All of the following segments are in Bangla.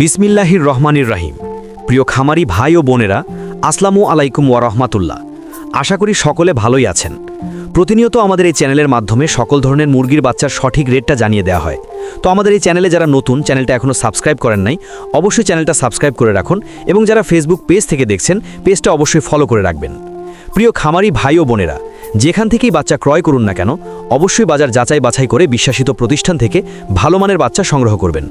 বিসমিল্লাহির রহমানির রাহিম। প্রিয় খামারি ভাই ও বোনেরা, আসসালামু আলাইকুম ওয়া রহমাতুল্লাহ। আশা করি সকলে ভালোই আছেন। প্রতিনিয়ত আমাদের এই চ্যানেলের মাধ্যমে সকল ধরনের মুরগির বাচ্চার সঠিক রেটটা জানিয়ে দেওয়া হয়। তো আমাদের এই চ্যানেলে যারা নতুন, চ্যানেলটা এখনও সাবস্ক্রাইব করেন নাই, অবশ্যই চ্যানেলটা সাবস্ক্রাইব করে রাখুন এবং যারা ফেসবুক পেজ থেকে দেখছেন পেজটা অবশ্যই ফলো করে রাখবেন। প্রিয় খামারি ভাই ও বোনেরা যেখান থেকেই বাচ্চা ক্রয় করুন না কেন, অবশ্যই বাজার যাচাই বাছাই করে বিশ্বাসিত প্রতিষ্ঠান থেকে ভালো মানের বাচ্চা সংগ্রহ করবেন।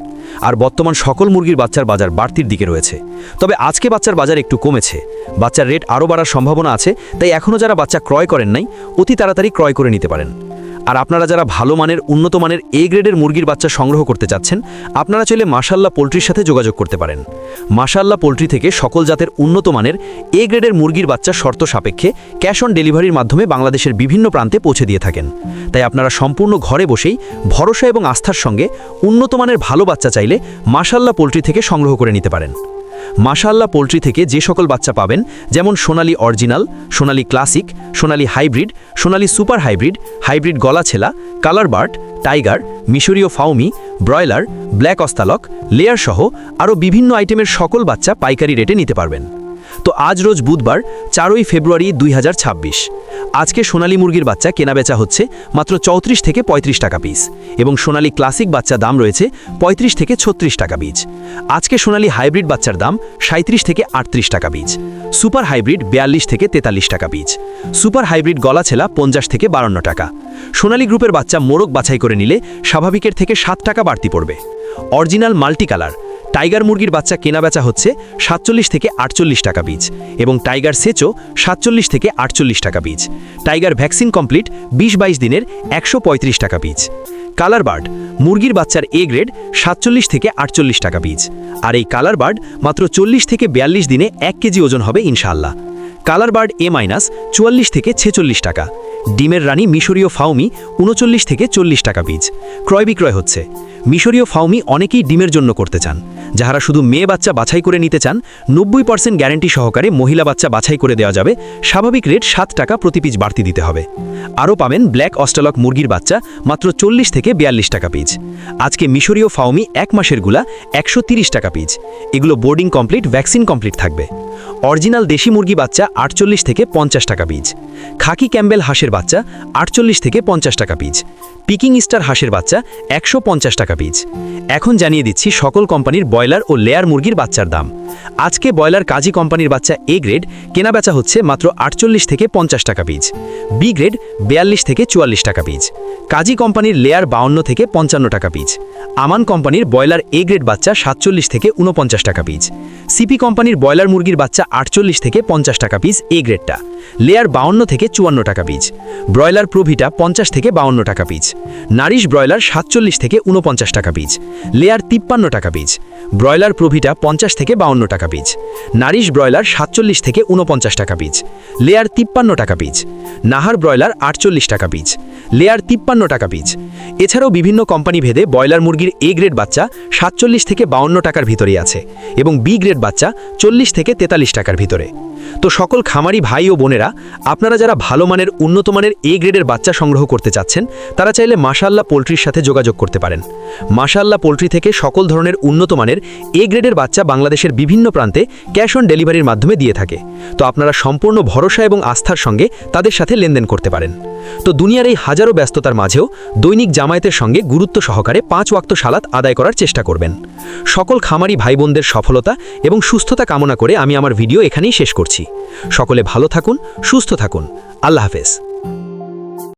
আর বর্তমান সকল মুরগির বাচ্চার বাজার বাড়তির দিকে রয়েছে। তবে আজকে বাচ্চার বাজার একটু কমেছে। বাচ্চার রেট আরও বাড়ার সম্ভাবনা আছে, তাই এখনও যারা বাচ্চা ক্রয় করেন নাই, অতি তাড়াতাড়ি ক্রয় করে নিতে পারেন। আর আপনারা যারা ভালো মানের, উন্নত মানের এ গ্রেডের মুরগির বাচ্চা সংগ্রহ করতে চাচ্ছেন, আপনারা চাইলে মাশাল্লাহ পোলট্রির সাথে যোগাযোগ করতে পারেন। মাশাল্লাহ পোলট্রি থেকে সকল জাতের উন্নত মানের এ গ্রেডের মুরগির বাচ্চা শর্ত সাপেক্ষে ক্যাশ অন ডেলিভারির মাধ্যমে বাংলাদেশের বিভিন্ন প্রান্তে পৌঁছে দিয়ে থাকেন। তাই আপনারা সম্পূর্ণ ঘরে বসেই ভরসা এবং আস্থার সঙ্গে উন্নত মানের ভালো বাচ্চা চাইলে মাশাল্লাহ পোলট্রি থেকে সংগ্রহ করে নিতে পারেন। মাশাল্লাহ পোলট্রি থেকে যে সকল বাচ্চা পাবেন, যেমন Sonali original, Sonali classic, Sonali hybrid, Sonali super hybrid hybrid গলাছেলা colour bird tiger, মিশরীয় Fayoumi broiler, black australorp layer সহ আরও বিভিন্ন আইটেমের সকল বাচ্চা পাইকারি রেটে নিতে পারবেন। তো আজ রোজ বুধবার, চারই ফেব্রুয়ারি দুই হাজার ছাব্বিশ। আজকে সোনালী মুরগির বাচ্চা কেনাবেচা হচ্ছে মাত্র চৌত্রিশ থেকে ৩৫ টাকা পিস এবং সোনালী ক্লাসিক বাচ্চা দাম রয়েছে ৩৫ থেকে ছত্রিশ টাকা বীজ। আজকে সোনালী হাইব্রিড বাচ্চার দাম সাঁত্রিশ থেকে আটত্রিশ টাকা বীজ। সুপার হাইব্রিড বিয়াল্লিশ থেকে তেতাল্লিশ টাকা বীজ। সুপার হাইব্রিড গলা ছেলা পঞ্চাশ থেকে বারান্ন টাকা। সোনালী গ্রুপের বাচ্চা মোরগ বাছাই করে নিলে স্বাভাবিকের থেকে সাত টাকা বাড়তি পড়বে। অরিজিনাল মাল্টি কালার টাইগার মুরগির বাচ্চা কেনাবেচা হচ্ছে সাতচল্লিশ থেকে আটচল্লিশ টাকা বীজ এবং টাইগার সেচও সাতচল্লিশ থেকে আটচল্লিশ টাকা বীজ। টাইগার ভ্যাকসিন কমপ্লিট বিশ বাইশ দিনের একশো পঁয়ত্রিশ টাকা বীজ। কালার বার্ড, মুরগির বাচ্চার এ গ্রেড সাতচল্লিশ থেকে আটচল্লিশ টাকা বীজ। আর এই কালার বার্ড মাত্র চল্লিশ থেকে বিয়াল্লিশ দিনে এক কেজি ওজন হবে ইনশাআল্লাহ। কালার বার্ড এ মাইনাস চুয়াল্লিশ থেকে ছেচল্লিশ টাকা। ডিমের রানী মিশরীয় ফাউমি উনচল্লিশ থেকে চল্লিশ টাকা বীজ। ক্রয় বিক্রয় হচ্ছে। মিশরীয় ফাউমি অনেকেই ডিমের জন্য করতে চান। যাহারা শুধু মেয়ে বাচ্চা বাছাই করে নিতে চান, নব্বই পার্সেন্ট গ্যারেন্টি সহকারে মহিলা বাচ্চা বাছাই করে দেওয়া যাবে। স্বাভাবিক রেট সাত টাকা প্রতি পিচ বাড়তি দিতে হবে। আরও পাবেন ব্ল্যাক অস্টালক মুরগির বাচ্চা, মাত্র চল্লিশ থেকে বিয়াল্লিশ টাকা পিচ। আজকে মিশরীয় ফাউমি এক মাসেরগুলা একশো টাকা পিচ। এগুলো বোর্ডিং কমপ্লিট, ভ্যাকসিন কমপ্লিট থাকবে। অরিজিনাল দেশি মুরগি বাচ্চা আটচল্লিশ থেকে পঞ্চাশ টাকা পিচ খাকি ক্যাম্বেল হাঁসের বাচ্চা আটচল্লিশ থেকে পঞ্চাশ টাকা পিচ পিকিং স্টার হাঁসের বাচ্চা একশো পঞ্চাশ টাকা পিচ এখন জানিয়ে দিচ্ছি সকল কোম্পানির ব্রয়লার ও লেয়ার মুরগির বাচ্চার দাম। আজকে ব্রয়লার কাজী কোম্পানির বাচ্চা এ গ্রেড কেনাবেচা হচ্ছে মাত্র আটচল্লিশ থেকে পঞ্চাশ টাকা বীজ। বি গ্রেড বিয়াল্লিশ থেকে চুয়াল্লিশ টাকা বীজ। কাজী কোম্পানির লেয়ার বাউন্ন থেকে পঞ্চান্ন টাকা বীজ। আমান কোম্পানির ব্রয়লার এ গ্রেড বাচ্চা সাতচল্লিশ থেকে উনপঞ্চাশ টাকা বীজ। সিপি কোম্পানির ব্রয়লার মুরগির বাচ্চা আটচল্লিশ থেকে পঞ্চাশ টাকা পিস এ গ্রেডটা লেয়ার বাউন্ন থেকে চুয়ান্ন টাকা পিস ব্রয়লার প্রভিটা পঞ্চাশ থেকে বাউন্ন টাকা পিস নারিশ ব্রয়লার সাতচল্লিশ থেকে উনপঞ্চাশ টাকা পিস লেয়ার তিপ্পান্ন টাকা পিস ব্রয়লার প্রভিটা পঞ্চাশ থেকে বাউন্ন টাকা পিচ নারিশ ব্রয়লার সাতচল্লিশ থেকে উনপঞ্চাশ টাকা পিচ লেয়ার তিপ্পান্ন টাকা পিচ নাহার ব্রয়লার আটচল্লিশ টাকা পিচ লেয়ার তিপ্পান্ন টাকা পিচ এছাড়াও বিভিন্ন কোম্পানি ভেদে ব্রয়লার মুরগির এ গ্রেড বাচ্চা সাতচল্লিশ থেকে বাউন্ন টাকার ভিতরে আছে এবং বি গ্রেড বাচ্চা চল্লিশ থেকে তেতাল্লিশ টাকার ভিতরে। তো সকল খামারি ভাই ও বোনেরা, আপনারা যারা ভালো মানের, উন্নত মানের এ গ্রেডের বাচ্চা সংগ্রহ করতে চাচ্ছেন, তারা চাইলে মাশাল্লাহ পোলট্রির সাথে যোগাযোগ করতে পারেন। মাশাল্লাহ পোলট্রি থেকে সকল ধরনের উন্নত মানের এ গ্রেডের বাচ্চা বাংলাদেশের বিভিন্ন প্রান্তে ক্যাশ অন ডেলিভারির মাধ্যমে দিয়ে থাকে। তো আপনারা সম্পূর্ণ ভরসা এবং আস্থার সঙ্গে তাদের সাথে লেনদেন করতে পারেন। তো দুনিয়ার এই হাজারো ব্যস্ততার মাঝেও দৈনিক জামায়াতের সঙ্গে গুরুত্ব সহকারে পাঁচ ওয়াক্ত সালাত আদায় করার চেষ্টা করবেন। সকল খামারি ভাই বোনদের সফলতা এবং সুস্থতা কামনা করে আমি আমার ভিডিও এখানেই শেষ করছি। সকলে ভালো থাকুন সুস্থ থাকুন। আল্লাহ হাফেজ।